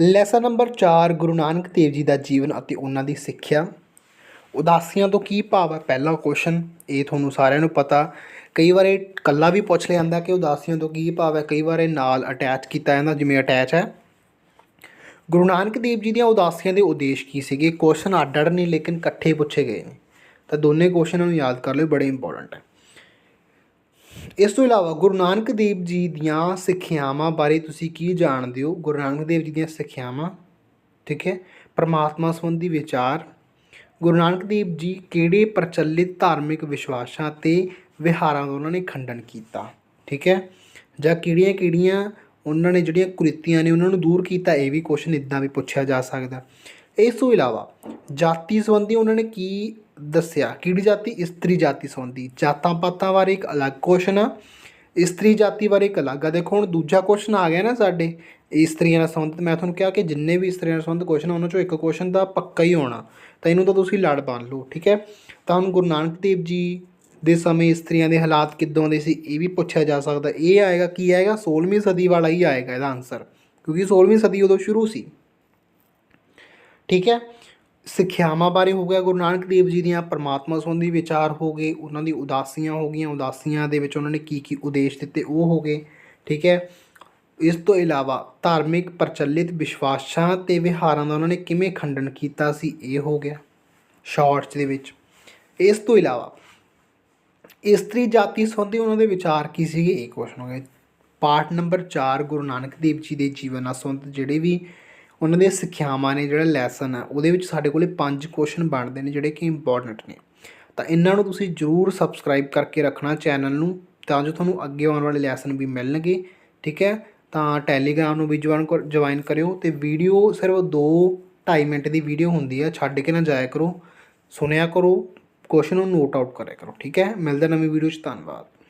Lesson number 4 Guru Nanak Dev ji ਦਾ ਜੀਵਨ ਅਤੇ ਉਹਨਾਂ ਦੀ ਸਿੱਖਿਆ। ਉਦਾਸੀਆਂ ਤੋਂ ਕੀ ਭਾਵ ਹੈ? ਪਹਿਲਾ ਕੁਐਸਚਨ ਇਹ ਤੁਹਾਨੂੰ ਸਾਰਿਆਂ ਨੂੰ ਪਤਾ। ਕਈ ਵਾਰ ਇਹ ਇਕੱਲਾ ਵੀ ਪੁੱਛ ਲਿਆ ਜਾਂਦਾ ਕਿ ਉਦਾਸੀਆਂ ਤੋਂ ਕੀ ਭਾਵ ਹੈ? ਕਈ ਵਾਰ ਇਹ ਨਾਲ ਅਟੈਚ ਕੀਤਾ ਜਾਂਦਾ, ਜਿਵੇਂ ਅਟੈਚ ਹੈ। ਗੁਰੂ ਨਾਨਕ ਦੇਵ ਜੀ ਦੀਆਂ ਉਦਾਸੀਆਂ ਦੇ ਉਦੇਸ਼ ਕੀ ਸੀਗੇ? ਕੁਐਸਚਨ ਅੱਡ ਅੱਡ ਨੇ, ਲੇਕਿਨ ਇਕੱਠੇ ਪੁੱਛੇ ਗਏ ਨੇ। ਤਾਂ ਦੋਨੇ ਕੁਐਸਚਨਾਂ ਨੂੰ ਯਾਦ ਕਰ ਲਿਓ, ਬੜੇ ਇੰਪੋਰਟੈਂਟ ਹੈ। ਇਸ ਤੋਂ ਇਲਾਵਾ ਗੁਰੂ ਨਾਨਕ ਦੇਵ ਜੀ ਦੀਆਂ ਸਿੱਖਿਆਵਾਂ ਬਾਰੇ ਤੁਸੀਂ ਕੀ ਜਾਣਦੇ ਹੋ? ਗੁਰੂ ਨਾਨਕ ਦੇਵ ਜੀ ਦੀਆਂ ਸਿੱਖਿਆਵਾਂ, ਠੀਕ ਹੈ? ਪਰਮਾਤਮਾ ਸੰਬੰਧੀ ਵਿਚਾਰ, ਗੁਰੂ ਨਾਨਕ ਦੇਵ ਜੀ ਕਿਹੜੇ ਪ੍ਰਚਲਿਤ ਧਾਰਮਿਕ ਵਿਸ਼ਵਾਸਾਂ ਤੇ ਵਿਹਾਰਾਂ ਦਾ ਉਹਨਾਂ ਨੇ ਖੰਡਨ ਕੀਤਾ, ਠੀਕ ਹੈ? ਜਾਂ ਕਿਹੜੀਆਂ ਕਿਹੜੀਆਂ ਉਹਨਾਂ ਨੇ ਜਿਹੜੀਆਂ ਕੁਰੀਤੀਆਂ ਨੇ ਉਹਨਾਂ ਨੂੰ ਦੂਰ ਕੀਤਾ, ਇਹ ਵੀ ਕੁਐਸਚਨ ਇਦਾਂ ਵੀ ਪੁੱਛਿਆ ਜਾ ਸਕਦਾ। ਇਸ ਤੋਂ ਇਲਾਵਾ ਜਾਤੀ ਸੰਬੰਧੀ ਉਹਨਾਂ ਨੇ ਕੀ ਦੱਸਿਆ, ਕਿਹੜੀ ਜਾਤੀ? ਇਸਤਰੀ ਜਾਤੀ ਸੰਬੰਧੀ। ਜਾਤਾਂ ਪਾਤਾਂ ਬਾਰੇ ਇੱਕ ਅਲੱਗ ਕੁਐਸਚਨ ਆ। ਇਸਤਰੀ ਜਾਤੀ ਬਾਰੇ ਇੱਕ ਅਲੱਗ ਆ। ਦੇਖੋ ਹੁਣ ਦੂਜਾ ਕੁਐਸਚਨ ਆ ਗਿਆ ਨਾ ਸਾਡੇ ਇਸਤਰੀਆਂ ਨਾਲ ਸੰਬੰਧਿਤ। ਮੈਂ ਤੁਹਾਨੂੰ ਕਿਹਾ ਕਿ ਜਿੰਨੇ ਵੀ ਇਸਤਰੀਆਂ ਨਾਲ ਸੰਬੰਧਿਤ ਕੁਐਸਚਨ ਉਹਨਾਂ ਚੋਂ ਇੱਕ ਕੁਐਸਚਨ ਦਾ ਪੱਕਾ ਹੀ ਹੋਣਾ। ਤਾਂ ਇਹਨੂੰ ਤਾਂ ਤੁਸੀਂ ਲੜ ਬੰਨ ਲਓ, ਠੀਕ ਹੈ? ਤਾਂ ਹੁਣ ਗੁਰੂ ਨਾਨਕ ਦੇਵ ਜੀ ਦੇ ਸਮੇਂ ਇਸਤਰੀਆਂ ਦੇ ਹਾਲਾਤ ਕਿੱਦਾਂ ਦੇ ਸੀ, ਇਹ ਵੀ ਪੁੱਛਿਆ ਜਾ ਸਕਦਾ। ਇਹ ਆਏਗਾ, ਕੀ ਆਏਗਾ? 16ਵੀਂ ਸਦੀ ਵਾਲਾ ਹੀ ਆਏਗਾ ਇਹਦਾ ਆਨਸਰ ਕਿਉਂਕਿ 16ਵੀਂ ਸਦੀ ਉਦੋਂ ਸ਼ੁਰੂ ਸੀ। ਠੀਕ ਹੈ? ਸਿੱਖਿਆਵਾਂ ਬਾਰੇ ਹੋ ਗਿਆ, ਗੁਰੂ ਨਾਨਕ ਦੇਵ ਜੀ ਦੀਆਂ ਪਰਮਾਤਮਾ ਸੰਬੰਧੀ ਵਿਚਾਰ ਹੋ ਗਏ, ਉਹਨਾਂ ਦੀ ਉਦਾਸੀਆਂ ਹੋ ਗਈਆਂ, ਉਦਾਸੀਆਂ ਦੇ ਵਿੱਚ ਉਹਨਾਂ ਨੇ ਕੀ ਕੀ ਉਦੇਸ਼ ਦਿੱਤੇ ਉਹ ਹੋ ਗਏ, ਠੀਕ ਹੈ। ਇਸ ਤੋਂ ਇਲਾਵਾ ਧਾਰਮਿਕ ਪ੍ਰਚਲਿਤ ਵਿਸ਼ਵਾਸਾਂ ਤੇ ਵਿਹਾਰਾਂ ਦਾ ਉਹਨਾਂ ਨੇ ਕਿਵੇਂ ਖੰਡਨ ਕੀਤਾ ਸੀ, ਇਹ ਹੋ ਗਿਆ ਸ਼ਾਰਟਸ ਦੇ ਵਿੱਚ। ਇਸ ਤੋਂ ਇਲਾਵਾ ਇਸਤਰੀ ਜਾਤੀ ਸੰਬੰਧੀ ਉਹਨਾਂ ਦੇ ਵਿਚਾਰ ਕੀ ਸੀਗੇ, ਇਹ ਕੁਐਸਚਨ ਹੋ ਗਿਆ। ਪਾਠ ਨੰਬਰ 4 ਗੁਰੂ ਨਾਨਕ ਦੇਵ ਜੀ ਦੇ ਜੀਵਨ ਨਾਲ ਸੰਬੰਧਿਤ ਜਿਹੜੇ ਵੀ ਉਹਨਾਂ ਦੀਆਂ ਸਿੱਖਿਆਵਾਂ ਨੇ ਜਿਹੜਾ ਲੈਸਨ ਆ, ਉਹਦੇ ਵਿੱਚ ਸਾਡੇ ਕੋਲੇ ਪੰਜ ਕੁਐਸਚਨ ਬਣਦੇ ਨੇ ਜਿਹੜੇ ਕਿ ਇੰਪੋਰਟੈਂਟ ਨੇ। ਤਾਂ ਇਹਨਾਂ ਨੂੰ ਤੁਸੀਂ ਜਰੂਰ ਸਬਸਕ੍ਰਾਈਬ ਕਰਕੇ ਰੱਖਣਾ ਚੈਨਲ ਨੂੰ, ਤਾਂ ਜੋ ਤੁਹਾਨੂੰ ਅੱਗੇ ਆਉਣ ਵਾਲੇ ਲੈਸਨ ਵੀ ਮਿਲਣਗੇ, ਠੀਕ ਹੈ? ਤਾਂ ਟੈਲੀਗ੍ਰਾਮ ਨੂੰ ਵੀ ਜੁਆਇਨ ਕਰ ਜੁਆਇਨ ਕਰਿਓ ਤੇ ਵੀਡੀਓ ਸਿਰਫ 2 2.5 ਮਿੰਟ ਦੀ ਵੀਡੀਓ ਹੁੰਦੀ ਆ, ਛੱਡ ਕੇ ਨਾ ਜਾਇਆ ਕਰੋ, ਸੁਣਿਆ ਕਰੋ ਕੁਐਸਚਨ ਨੂੰ ਨੋਟ ਆਊਟ ਕਰਿਆ ਕਰੋ, ਠੀਕ ਹੈ? ਮਿਲਦਾ ਨਵੀਂ ਵੀਡੀਓ 'ਚ, ਧੰਨਵਾਦ।